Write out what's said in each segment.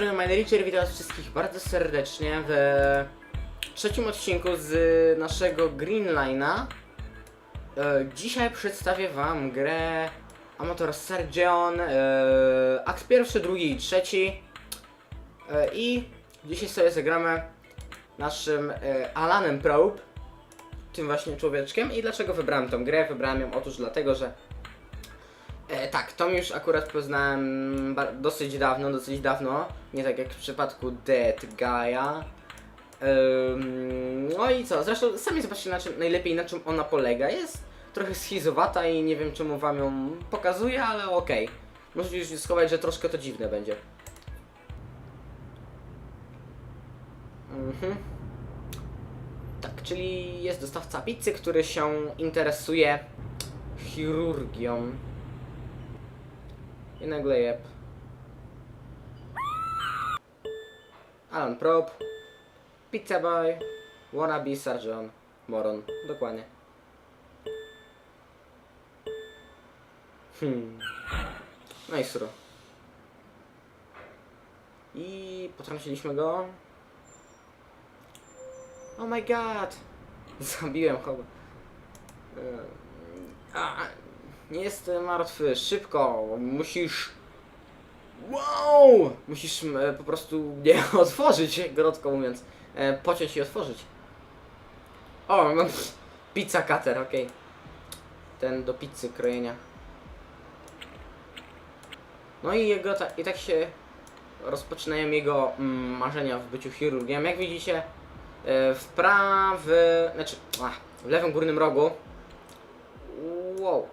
strony MyRicher, witam was wszystkich bardzo serdecznie w trzecim odcinku z naszego Greenline'a. E, Dzisiaj przedstawię wam grę Amator Sergion, e, akt pierwszy, drugi i trzeci. E, I dzisiaj sobie zagramy naszym Alanem Probe, tym właśnie człowieczkiem. I dlaczego wybrałem tą grę? Wybrałem ją otóż dlatego, że E, tak, Tom już akurat poznałem dosyć dawno, dosyć dawno. Nie tak jak w przypadku Dead Guy'a. Ym, no i co, zresztą sami zobaczcie na czym, najlepiej na czym ona polega. Jest trochę schizowata i nie wiem czemu wam ją pokazuję, ale okej. Możecie już schować, że troszkę to dziwne będzie. Mhm. Tak, czyli jest dostawca pizzy, który się interesuje chirurgią. I nagle jeb. Alan Prop. Pizza Boy. Wannabe Sargon. Moron. Dokładnie. Hmm. No i. I potrąciliśmy go. Oh my god! Zabiłem chyba. Nie jestem martwy, szybko, musisz... Wow! Musisz e, po prostu nie otworzyć, krótko mówiąc. E, pociąć i otworzyć. O, no, pizza cutter, okej. Ten do pizzy krojenia. No i jego ta, i tak się rozpoczynają jego mm, marzenia w byciu chirurgiem. Jak widzicie, e, w prawy, znaczy, ach, w lewym górnym rogu Wow.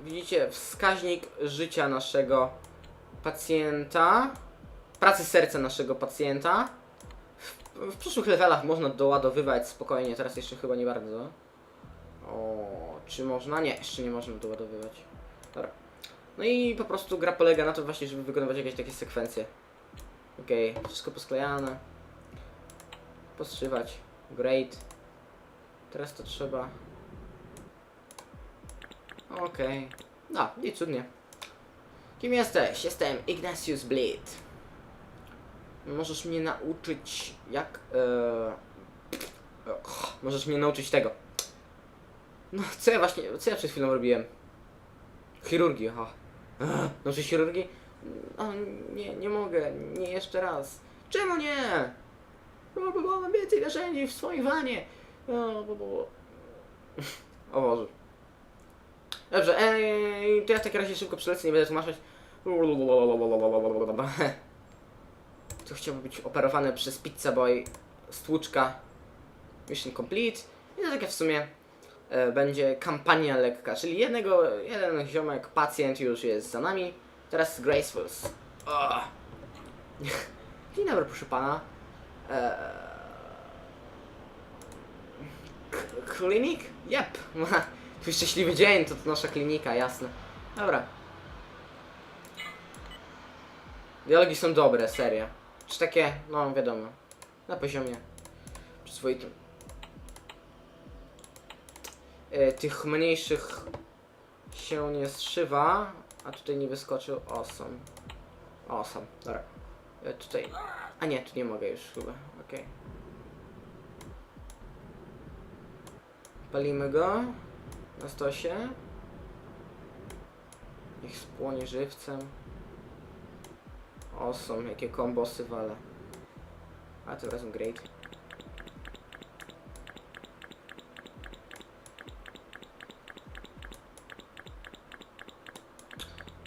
Widzicie wskaźnik życia naszego pacjenta, pracy serca naszego pacjenta. W, w przyszłych levelach można doładowywać spokojnie, teraz jeszcze chyba nie bardzo. O, czy można? Nie, jeszcze nie można doładowywać. Dobra. No i po prostu gra polega na to właśnie, żeby wykonywać jakieś takie sekwencje. Okej, wszystko posklejane. Postrzywać. Great. Teraz to trzeba Okej. No, i cudnie. Kim jesteś? Jestem Ignatius Blade. Możesz mnie nauczyć jak... E... och, Możesz mnie nauczyć tego. No, co ja właśnie... Co ja przed chwilą robiłem? Chirurgii, aha. Ech, Nauczyć chirurgii? O, nie, nie mogę. Nie jeszcze raz. Czemu nie? Bo, bo mam więcej narzędzi w swoim wanie. O, bo, bo. o Boże. Dobrze, ej, to ja w takim razie szybko przelecę, nie będę tłumaczyć. To chciałby być operowany przez Pizza Boy stłuczka Mission Complete. I to takie w sumie e, będzie kampania lekka, czyli jednego, jeden ziomek, pacjent już jest za nami. Teraz Gracefuls. Oh. Dzień dobry, proszę pana. E, klinik? Yep. Twój szczęśliwy dzień, to, to nasza klinika, jasne. Dobra. Dialogi są dobre, serio. Czy takie, no wiadomo, na poziomie przyzwoitym. E, tych mniejszych się nie zszywa, a tutaj nie wyskoczył awesome. Awesome, dobra. E, tutaj, a nie, tu nie mogę już chyba, okej. Palimy go na stosie. Niech spłonie żywcem. Awesome, jakie kombosy wale. A tym razem great.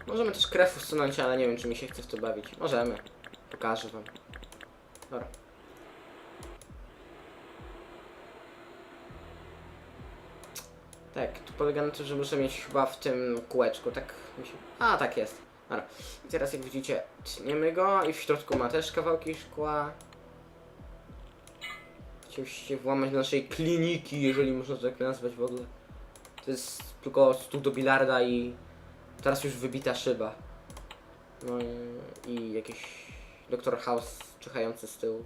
Możemy też krew usunąć, ale nie wiem czy mi się chce w to bawić. Możemy. Pokażę wam. Dobra. Tak, tu polega na tym, że muszę mieć chyba w tym kółeczku, tak. A, tak jest. Dobra. I teraz jak widzicie, tniemy go i w środku ma też kawałki szkła. Chciał się włamać do naszej kliniki, jeżeli można to tak nazwać w ogóle. To jest tylko stół do bilarda i teraz już wybita szyba. No i, i jakiś doktor House czyhający z tyłu.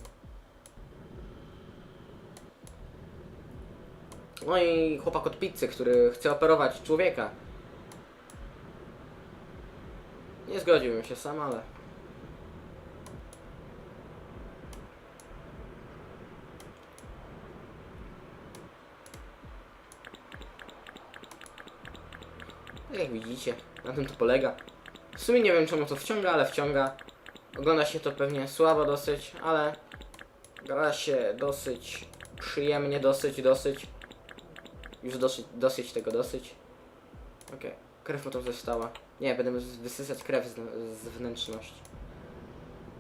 No i chłopak od pizzy, który chce operować człowieka. Nie zgodziłbym się sam, ale... Tak jak widzicie, na tym to polega. W sumie nie wiem czemu to wciąga, ale wciąga. Ogląda się to pewnie słabo dosyć, ale gra się dosyć przyjemnie, dosyć, dosyć. Już dosyć, dosyć tego, dosyć. Okej, krew mu tam została. Nie, będę wysysać krew z, z wnętrzności.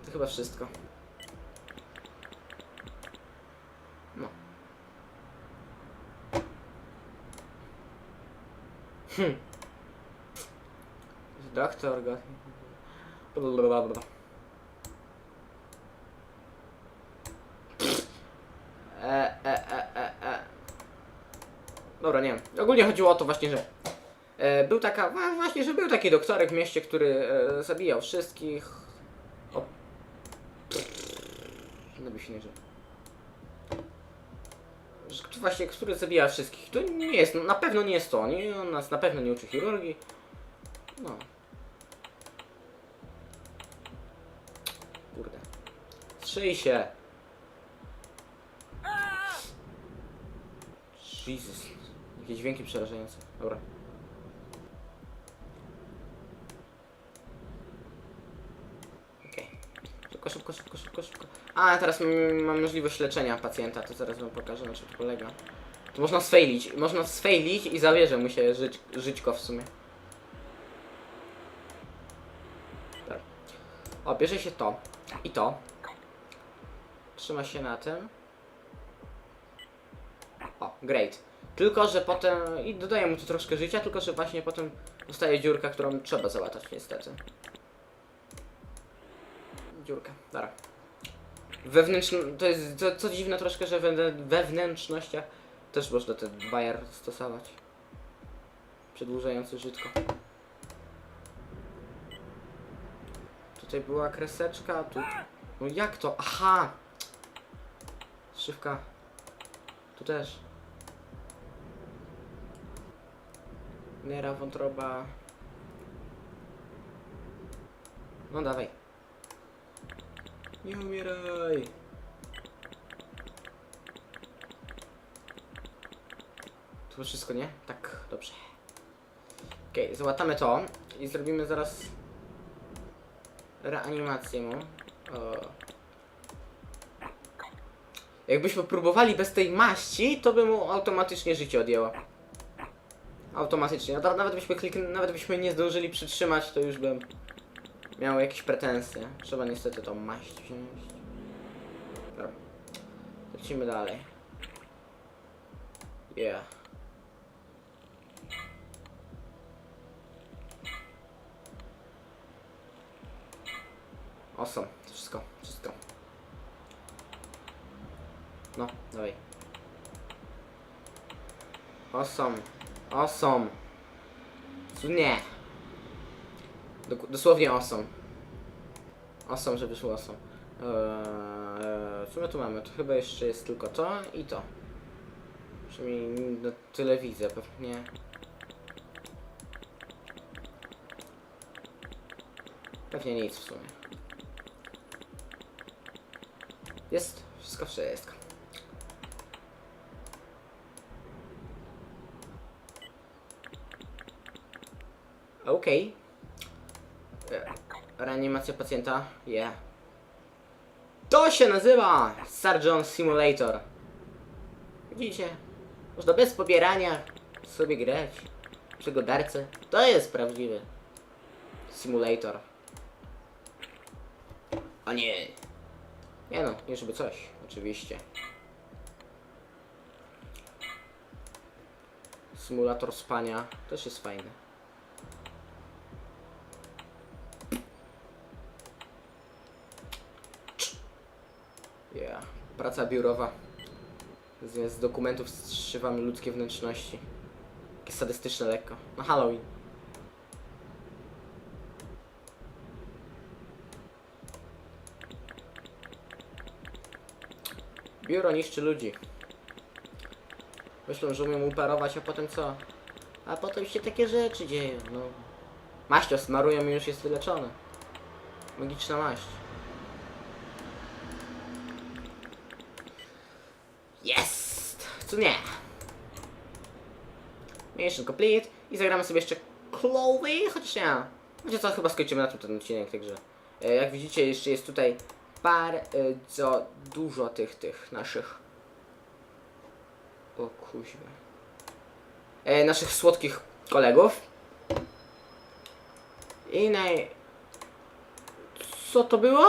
To chyba wszystko. No. Hm. Doktor go... Blablabla. E, e, e, e, e. Dobra, nie wiem. Ogólnie chodziło o to właśnie, że e, był taka, właśnie, że był taki doktorek w mieście, który e, zabijał wszystkich. O. No by się nie żył. Właśnie, który zabija wszystkich. To nie jest, na pewno nie jest to. Nie, on nas na pewno nie uczy chirurgii. No. Kurde. Strzyj się. Jezus. Jakie dźwięki przerażające. Dobra. Okej. Szybko, szybko, szybko, szybko, szybko. A, teraz mam, możliwość leczenia pacjenta, to zaraz wam pokażę na czym to polega. To można sfejlić. Można sfejlić i zawierzę mu się żyć, żyćko w sumie. Tak. O, bierze się to i to. Trzyma się na tym. O, great. Tylko, że potem... I dodaję mu tu troszkę życia, tylko, że właśnie potem zostaje dziurka, którą trzeba załatać niestety. Dziurka, dobra. Wewnętrzn... To jest to, co dziwne troszkę, że we, we wnętrznościach też można ten bajer stosować. Przedłużający żytko. Tutaj była kreseczka, tu... No jak to? Aha! Szywka. Tu też. Nera, wątroba. No dawaj. Nie umieraj. To wszystko, nie? Tak, dobrze. Okej, okay, załatamy to i zrobimy zaraz reanimację mu. O. Jakbyśmy próbowali bez tej maści, to by mu automatycznie życie odjęło. Automatycznie. A Nawet byśmy klikn... nawet byśmy nie zdążyli przytrzymać, to już bym miał jakieś pretensje. Trzeba niestety tą maść wziąć. Dobra. Lecimy dalej. Yeah. Awesome. Wszystko. Wszystko. No, dawaj. Awesome. Awesome. Tu nie. Dosłownie awesome. Awesome, że wyszło awesome. Eee, co my tu mamy? To chyba jeszcze jest tylko to i to. Przynajmniej no, tyle widzę, pewnie. Pewnie nic w sumie. Jest wszystko, wszystko. Okej. E, Reanimacja pacjenta. Yeah. To się nazywa Surgeon Simulator. Widzicie? Można bez pobierania sobie grać. Przegodarce. To jest prawdziwy simulator. A nie. Nie no, nie żeby coś, oczywiście. Symulator spania też jest fajny. Yeah. Praca biurowa. Z, dokumentów zszywamy ludzkie wnętrzności. Takie sadystyczne lekko. Na Halloween. Biuro niszczy ludzi. Myślą, że umiem uparować, a potem co? A potem się takie rzeczy dzieją, no. Maścią smarują i już jest wyleczony. Magiczna maść. Jest! Co nie? Mission complete. I zagramy sobie jeszcze Chloe, chociaż nie. Wiecie co, chyba skończymy na tym ten odcinek, także e, jak widzicie jeszcze jest tutaj bardzo dużo tych, tych naszych o kuźwa e, naszych słodkich kolegów i naj... co to było?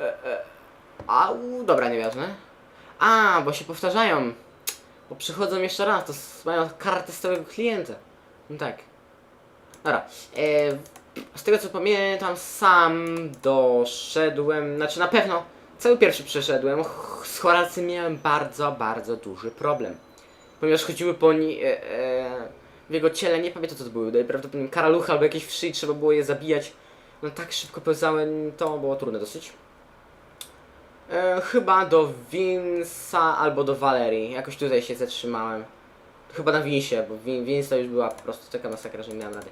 E, e, au, dobra, nieważne. A, bo się powtarzają. Bo przychodzą jeszcze raz, to mają kartę stałego klienta. No tak. Dobra. E, z tego co pamiętam, sam doszedłem, znaczy na pewno cały pierwszy przeszedłem. Z Horacym miałem bardzo, bardzo duży problem. Ponieważ chodziły po ni e, e, w jego ciele, nie pamiętam co to były, prawdopodobnie karaluchy albo jakieś wszy trzeba było je zabijać. No tak szybko pełzałem, to było trudne dosyć. E, chyba do Vince'a albo do Valerii. Jakoś tutaj się zatrzymałem. Chyba na Vince'ie, bo Vin Vince to już była po prostu taka masakra, że nie miałem rady.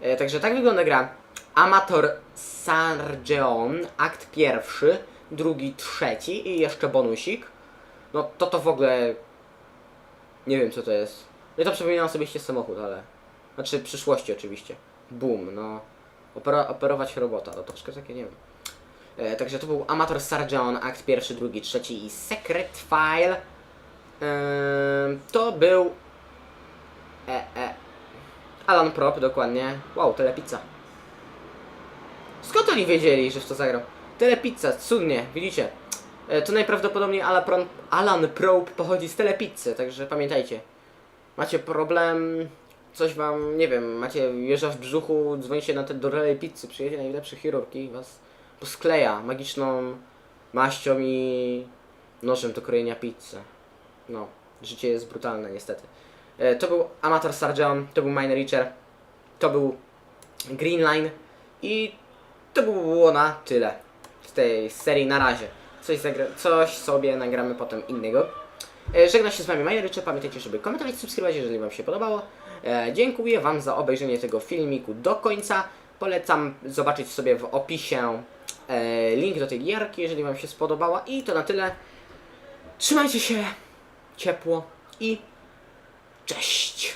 E, także tak wygląda gra. Amator Sargeon, akt pierwszy, drugi, trzeci i jeszcze bonusik. No to to w ogóle... Nie wiem co to jest. Ja to przypominam osobiście samochód, ale... Znaczy przyszłości oczywiście. Boom, no. Opera operować robota, to troszkę takie, nie wiem. E, także to był Amator Sargeon, akt pierwszy, drugi, trzeci i Secret File. E, to był... E, e, Alan Prop, dokładnie. Wow, telepizza. Skąd oni wiedzieli, że w to zagrał? Telepizza, cudnie, widzicie. E, to najprawdopodobniej Alan, Alan Probe pochodzi z telepizzy, także pamiętajcie. Macie problem, coś wam, nie wiem, macie jeża w brzuchu, dzwonicie na te do Pizzy, przyjedzie najlepszy chirurg i was poskleja magiczną maścią i nożem do krojenia pizzy. No, życie jest brutalne niestety. E, to był Amator Sargeon, to był Mine Reacher, to był Green Line i to by było na tyle z tej serii na razie. Coś, coś sobie nagramy potem innego. E, Żegna się z Wami Mine Reacher, pamiętajcie, żeby komentować, subskrybować, jeżeli Wam się podobało. E, dziękuję Wam za obejrzenie tego filmiku do końca. Polecam zobaczyć sobie w opisie link do tej gierki, jeżeli Wam się spodobała. I to na tyle. Trzymajcie się ciepło i cześć!